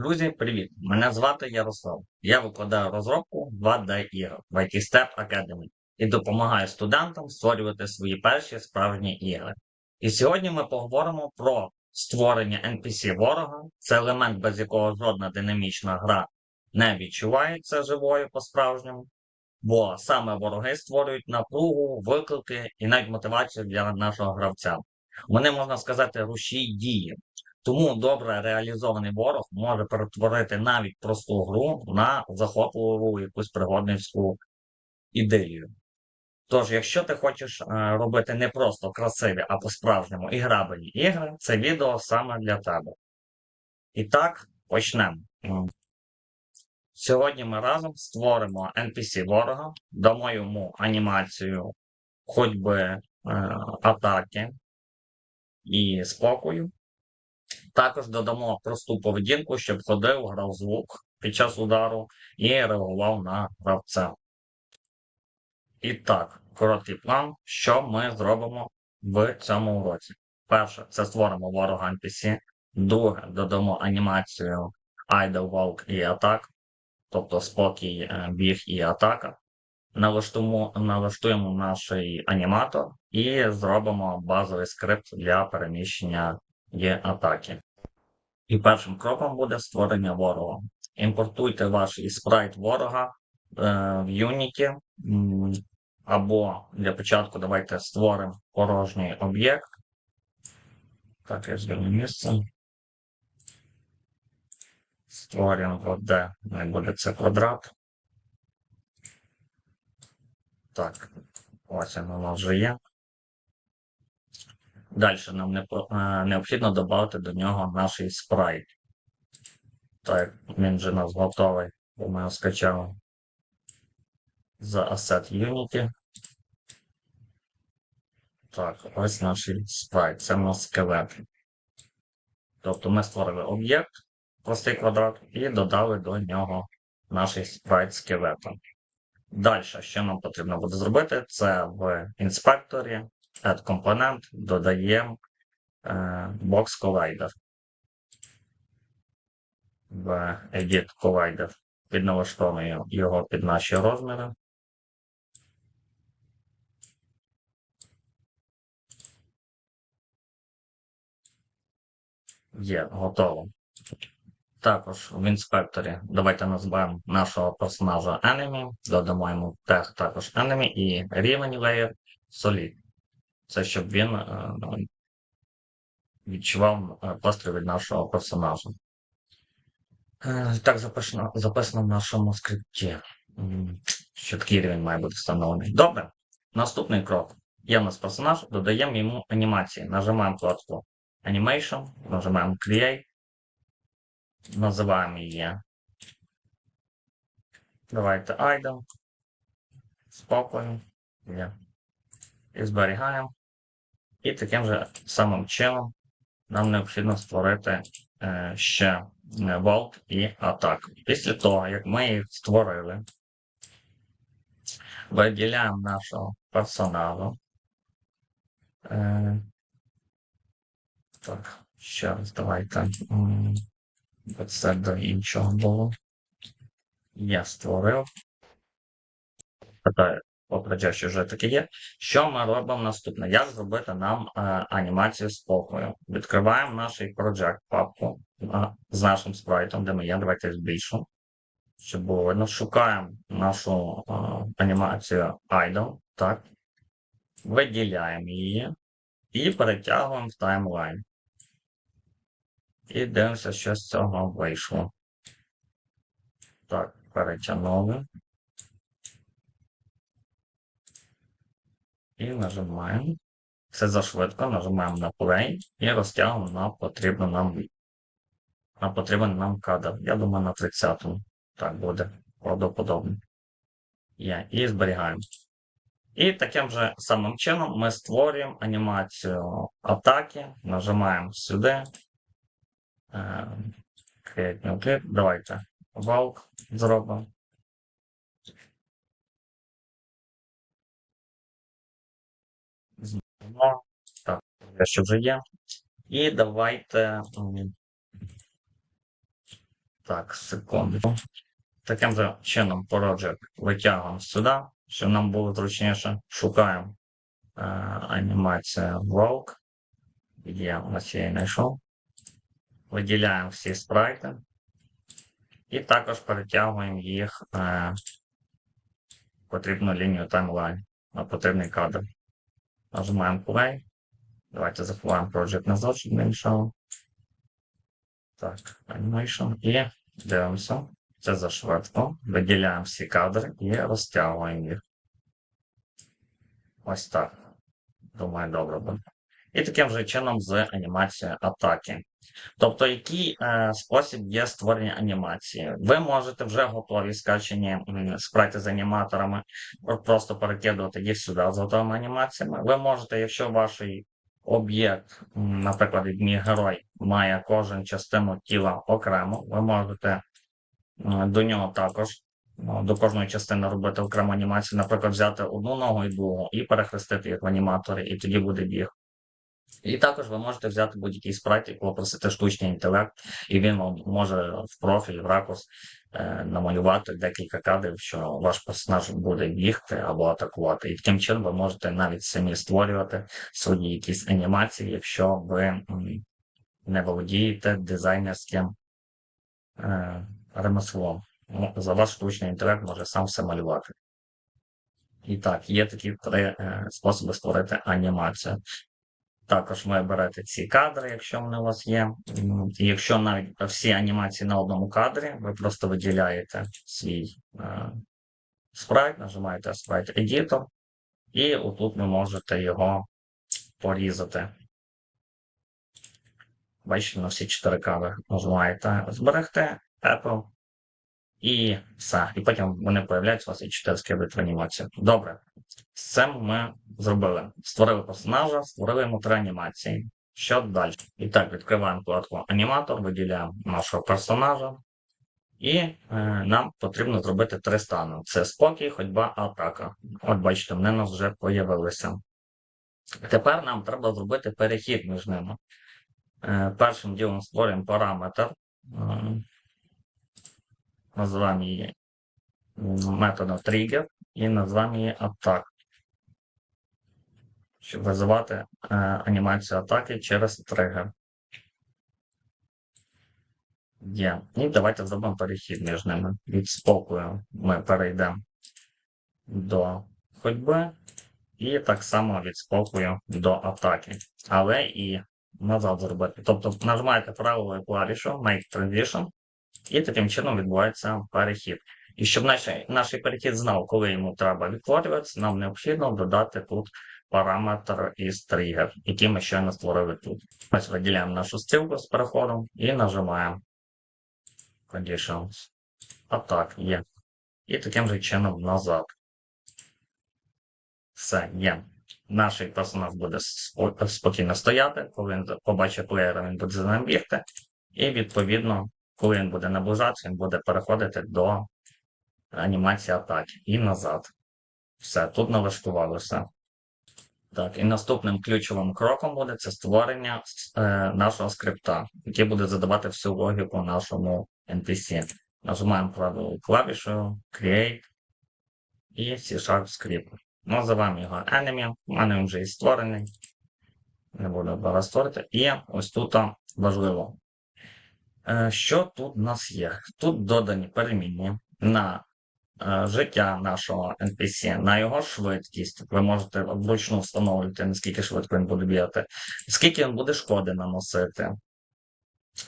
Друзі, привіт! Мене звати Ярослав. Я викладаю розробку 2D ігор в IT Step Academy і допомагаю студентам створювати свої перші справжні ігри. І сьогодні ми поговоримо про створення NPC ворога. Це елемент, без якого жодна динамічна гра не відчувається живою по-справжньому, бо саме вороги створюють напругу, виклики і навіть мотивацію для нашого гравця. Вони, можна сказати, рушій дії. Тому добре реалізований ворог може перетворити навіть просту гру на захопливу якусь пригодницьку ідею. Тож, якщо ти хочеш е, робити не просто красиві, а по-справжньому іграбельні ігри, це відео саме для тебе. І так, почнемо. Сьогодні ми разом створимо NPC ворога, дамо йому анімацію ходьби е, атаки і спокою. Також додамо просту поведінку, щоб ходив, грав звук під час удару і реагував на гравця. І так, короткий план, що ми зробимо в цьому уроці. Перше, це створимо ворога NPC. Друге, додамо анімацію Idle Walk і атак, тобто спокій, е, біг і атака. Налаштуємо, налаштуємо наш аніматор і зробимо базовий скрипт для переміщення є атаки. І першим кроком буде створення ворога. Імпортуйте ваш спрайт ворога е, в Unity. Або для початку давайте створимо порожній об'єкт. Так, я зверну місце. Створюємо, де не буде це квадрат. Так, ось воно вже є. Далі нам не, е, необхідно додати до нього наш спрайт. Так, він вже у нас готовий, бо ми його скачали за Asset Unity. Так, ось наш спрайт. Це у нас скелет. Тобто ми створили об'єкт, простий квадрат, і додали до нього наш спрайт скелета. Далі, що нам потрібно буде зробити, це в інспекторі Add Component додаємо е, Box Collider. В Edit Collider підналаштовуємо його під наші розміри. Є, готово. Також в інспекторі давайте назвемо нашого персонажа Enemy, додамо йому тег також Enemy і рівень layer Solid. Це щоб він е, відчував е, постріл від нашого персонажа. Е, так записано, записано в нашому скрипті. Що такий рівень має бути встановлений. Добре. Наступний крок. Є у нас персонаж, додаємо йому анімації. Нажимаємо кнопку Animation, нажимаємо Create, називаємо її. Давайте Idle. Спокою. І зберігаємо. І таким же самим чином нам необхідно створити е, ще Vault і атаку. Після того, як ми їх створили, виділяємо нашого персонажа. Е, так, ще раз давайте. Це до іншого було. Я створив. Попереджаю, що вже таке є. Що ми робимо наступне? Як зробити нам е, анімацію спокою? Відкриваємо наш Project папку е, з нашим спрайтом, де ми є. Давайте збільшимо, щоб було видно. Шукаємо нашу е, анімацію Idle, так. Виділяємо її і перетягуємо в таймлайн. І дивимося, що з цього вийшло. Так, перетягнули. І нажимаємо. Все зашвидко, нажимаємо на play і розтягуємо на потрібну нам на потрібен нам кадр. Я думаю, на 30-му так буде правдоподобно. Є. І зберігаємо. І таким же самим чином ми створюємо анімацію атаки, нажимаємо сюди. Create new clip. Давайте Valk зробимо. Знову. Так, що вже є. І давайте Так, секунду. Таким же чином project витягуємо сюди, щоб нам було зручніше. Шукаємо е, анімація Walk. Є, ось я її знайшов. Виділяємо всі спрайти. І також перетягуємо їх е, в потрібну лінію таймлайн на потрібний кадр. Нажимаємо Play. Давайте заховаємо Project назад, щоб не. Так, Animation. І дивимося. Це за швидко. Виділяємо всі кадри і розтягуємо їх. Ось так. Думаю, добре буде. І таким же чином з анімацією атаки. Тобто, який е, спосіб є створення анімації? Ви можете вже готові скачені спрайти з аніматорами, просто перекидувати їх сюди з готовими анімаціями. Ви можете, якщо ваш об'єкт, наприклад, мій герой, має кожен частину тіла окремо, ви можете до нього також. ну, До кожної частини робити окрему анімацію, наприклад, взяти одну ногу і другу і перехрестити їх в аниматорі, і тоді буде біг. І також ви можете взяти будь-який спрайт і попросити штучний інтелект, і він вам може в профіль, в ракурс е, намалювати декілька кадрів, що ваш персонаж буде бігти або атакувати. І таким чином ви можете навіть самі створювати свої якісь анімації, якщо ви не володієте дизайнерським е, ремеслом. Ну, За ваш штучний інтелект може сам все малювати. І так, є такі три е, способи створити анімацію. Також ви берете ці кадри, якщо вони у вас є. Якщо навіть всі анімації на одному кадрі, ви просто виділяєте свій е, спрайт, нажимаєте Sprite Editor, і отут ви можете його порізати. Бачите, на всі чотири кадри нажимаєте зберегти, Apple, і все. І потім вони появляються у вас і чотири скибить в анімацію. Добре. З цим ми зробили. Створили персонажа, створили йому три анімації. Що далі? І так, відкриваємо вкладку аніматор, виділяємо нашого персонажа. І е, нам потрібно зробити три стани. Це спокій, ходьба, атака. От бачите, вони у нас вже появилися. Тепер нам треба зробити перехід між ними. Е, першим ділом створюємо параметр. Е, називаємо її методом trigger і називаємо її атак щоб визивати е, анімацію атаки через тригер. Є. І давайте зробимо перехід між ними. Від спокою ми перейдемо до ходьби, і так само від спокою до атаки. Але і назад зробити. Тобто нажимаєте правою клавішу Make Transition, і таким чином відбувається перехід. І щоб наш, наш перехід знав, коли йому треба відтворюватися, нам необхідно додати тут параметр із тригер, який ми щойно створили тут. Ось виділяємо нашу стрілку з переходом і нажимаємо Conditions. А так, є. І таким же чином назад. Все, є. Наш персонаж буде спокійно стояти, коли він побачить плеєра, він буде за ним бігти. І відповідно, коли він буде наближатися, він буде переходити до анімації атаки і назад. Все, тут налаштувалося. Так, і наступним ключовим кроком буде це створення е, нашого скрипта, який буде задавати всю логіку нашому NPC. Нажимаємо правою клавішою Create і C-Sharp Script. Називаємо його Enemy. У мене він вже і створений. Не буду зараз створити. І ось тут важливо. Е, що тут у нас є? Тут додані перемінні на Е, життя нашого NPC, на його швидкість. Ви можете вручну встановлювати, наскільки швидко він буде бігати, скільки він буде шкоди наносити.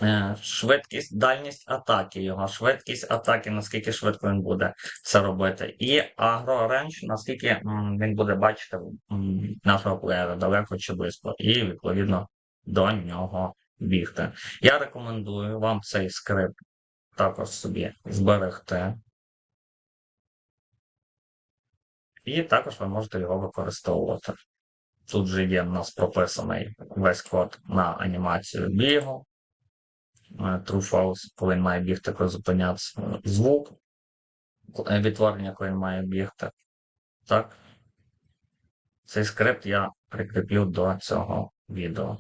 Е, швидкість, дальність атаки, його швидкість атаки, наскільки швидко він буде це робити. І агро-ренч, наскільки він буде бачити нашого плеєра далеко чи близько, і, відповідно, до нього бігти. Я рекомендую вам цей скрипт також собі зберегти. І також ви можете його використовувати. Тут же є в нас прописаний весь код на анімацію бігу. Е, True false, коли має бігти, коли зупинятися звук, е, відтворення, коли має бігти. Так. Цей скрипт я прикріплю до цього відео.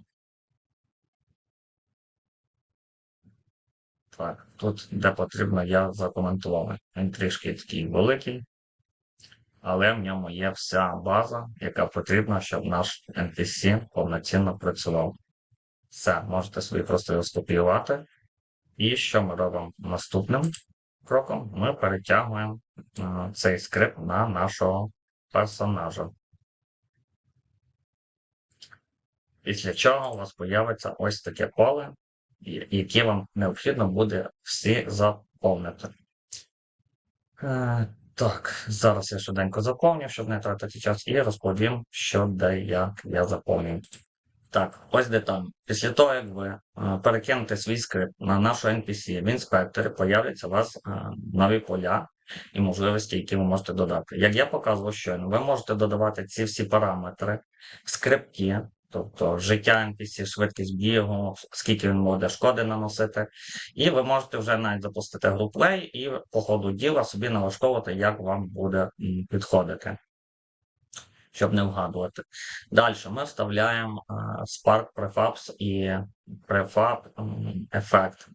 Так, тут, де потрібно, я закоментував. Він трішки такий великий, але в ньому є вся база, яка потрібна, щоб наш NPC повноцінно працював. Все, можете собі просто його скопіювати. І що ми робимо наступним кроком? Ми перетягуємо е, цей скрипт на нашого персонажа. Після чого у вас появиться ось таке поле, і- яке вам необхідно буде всі заповнити. Е, так, зараз я швиденько заповню, щоб не тратити час, і розповім, що де як я заповнюю. Так, ось деталь. Після того, як ви е, перекинете свій скрипт на нашу NPC в інспекторі, появляться у вас е, нові поля і можливості, які ви можете додати. Як я показував щойно, ви можете додавати ці всі параметри в скрипті, тобто життя NPC, швидкість бігу, скільки він буде шкоди наносити. І ви можете вже навіть запустити груплей і по ходу діла собі налаштовувати, як вам буде підходити. Щоб не вгадувати. Далі ми вставляємо е, Spark Prefabs і Prefab ефект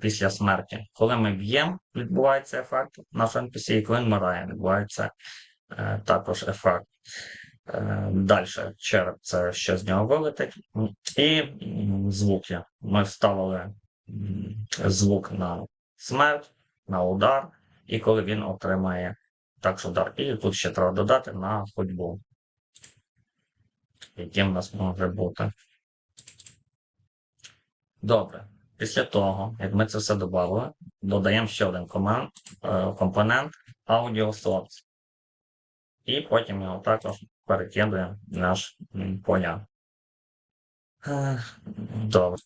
після смерті. Коли ми б'ємо, відбувається ефект нашого NPC, і коли він вмирає, відбувається е, також ефект. Далі череп це що з нього вилетить. І звуки. Ми вставили звук на смерть, на удар, і коли він отримає також удар. І тут ще треба додати на ходьбу яким у нас може бути. Добре. Після того, як ми це все додали, додаємо ще один е, компонент Audio Source. І потім його також перекидуємо наш поля. Е, Добре.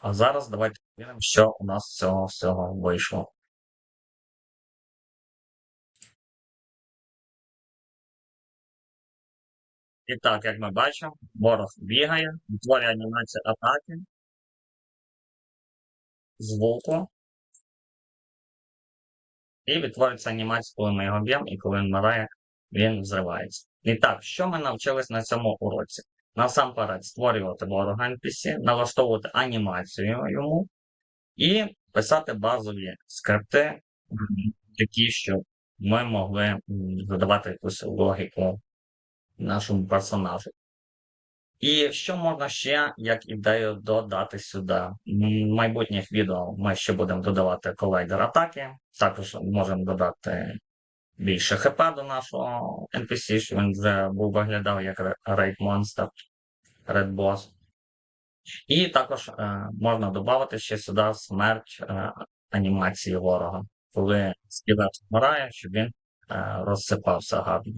А зараз давайте подивимося, що у нас з цього всього вийшло. І так, як ми бачимо, ворог бігає, утворює анімацію атаки, звуку, і відтворюється анімація, коли ми його б'ємо, і коли він вмирає, він взривається. І так, що ми навчились на цьому уроці? Насамперед створювати ворога NPC, налаштовувати анімацію йому і писати базові скрипти, такі, щоб ми могли м, задавати якусь логіку нашому персонажу. І що можна ще як ідею додати сюди? В майбутніх відео ми ще будемо додавати колейдер атаки. Також можемо додати більше ХП до нашого NPC, що він вже був виглядав як Raid Monster, Red Boss. І також е, можна додати ще сюди смерть е, анімації ворога, коли скілет вмирає, щоб він е, розсипався гарно.